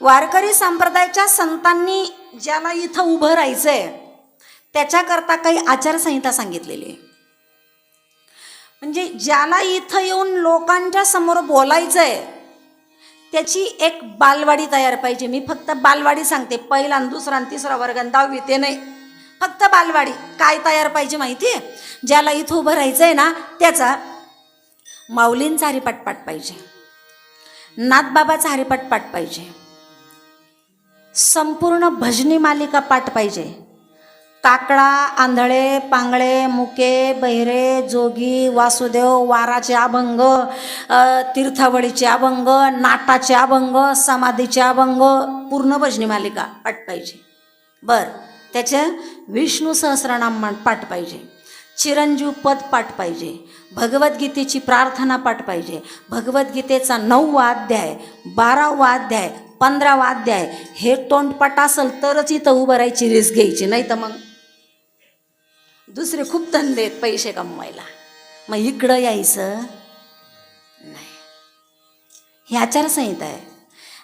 वारकरी संप्रदायाच्या संतांनी ज्याला इथं उभं राहायचं आहे त्याच्याकरता काही आचारसंहिता सांगितलेली आहे. म्हणजे ज्याला इथं येऊन लोकांच्या समोर बोलायचं आहे त्याची एक बालवाडी तयार पाहिजे. मी फक्त बालवाडी सांगते. पहिला दुसरा तिसरा वर्ग आणि दहावी ते नाही. फक्त बालवाडी. काय तयार पाहिजे माहिती आहे? ज्याला इथं उभं राहायचं आहे ना त्याचा माऊलींचा हरिपाठ पाठ पाहिजे. नाथबाबाचा हरिपाठ पाठ पाहिजे. संपूर्ण भजनी मालिका पाठ पाहिजे. काकडा आंधळे पांगळे मुके बहिरे जोगी वासुदेव वाराचे अभंग तीर्थावळीचे अभंग नाटाचे अभंग समाधीचे अभंग पूर्ण भजनी मालिका पाठ पाहिजे. बर त्याचे विष्णू सहस्रनाम पाठ पाहिजे. चिरंजीव पद पाठ पाहिजे. भगवद्गीतेची प्रार्थना पाठ पाहिजे. भगवद्गीतेचा नववा अध्याय बारावा अध्याय पंधरावा अध्याय. हे तोंडपाट असेल तरच इथं उभं राहायची रिस्क घ्यायची नाही तर मग? दुसरे खूप धंदे आहेत पैसे कमवायला. मग इकडं यायचं? नाही. ही आचारसंहिता आहे.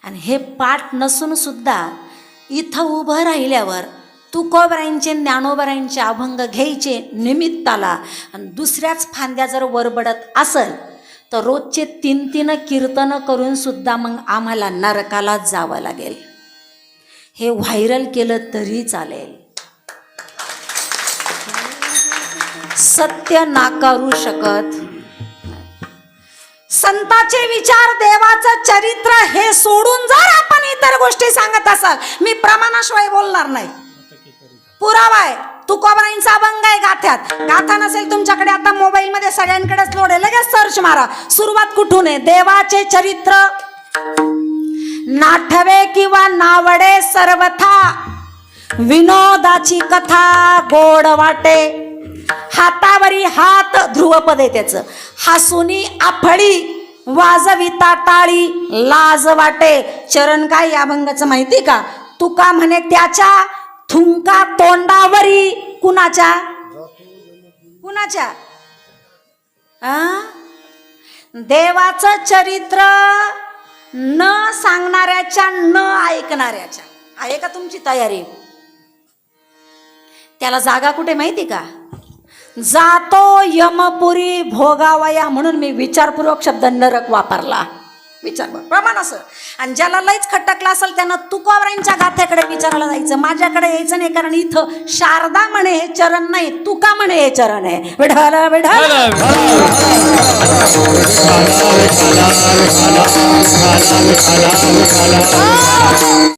आणि हे पाठ नसून सुद्धा इथं उभं राहिल्यावर तुकोबराईंचे ज्ञानोबराईंचे अभंग घ्यायचे निमित्ताला. आणि दुसऱ्याच फांद्या जर वरबडत असेल तर रोजचे तीन तीन कीर्तनं करून सुद्धा मग आम्हाला नरकाला जावं लागेल. हे व्हायरल केलं तरी चालेल. सत्य नाकारू शकत. संताचे विचार देवाचं चरित्र हे सोडून जर आपण इतर गोष्टी सांगत असाल मी प्रमाणाशिवाय बोलणार नाही. पुरावा आहे. तुकोबाईंचा अभंग आहे गाथ्यात. गाथा नसेल तुमच्याकडे आता मोबाईलमध्ये सगळ्यांकडेच लोड आहे. लगेच सर्च मारा. सुरुवात कुठून आहे? देवाचे चरित्र. नाठवे किंवा नावडे सर्वथा. विनोदाची कथा गोड वाटे. हातावरी हात ध्रुवपद आहे त्याचं. हसुनी आफळी वाजविता टाळी लाज वाटे. चरण काय या अभंगाचं माहिती का? तुका म्हणे त्याच्या थुंका तोंडावरी कुणाच्या? कुणाच्या? देवाचं चरित्र न सांगणाऱ्याच्या न ऐकणाऱ्याच्या. आहे का तुमची तयारी? त्याला जागा कुठे माहिती का? जातो यमपुरी भोगावया म्हणून मी विचारपूर्वक शब्द नरक वापरला. विचार प्रमाण असं. आणि ज्याला लईच खटकला असेल त्यानं तुकावरांच्या गाथ्याकडे विचारायला जायचं. माझ्याकडे यायचं नाही कारण इथं शारदा म्हणे हे चरण नाही तुका म्हणे हे चरण आहे. विढाल विढाल विठाला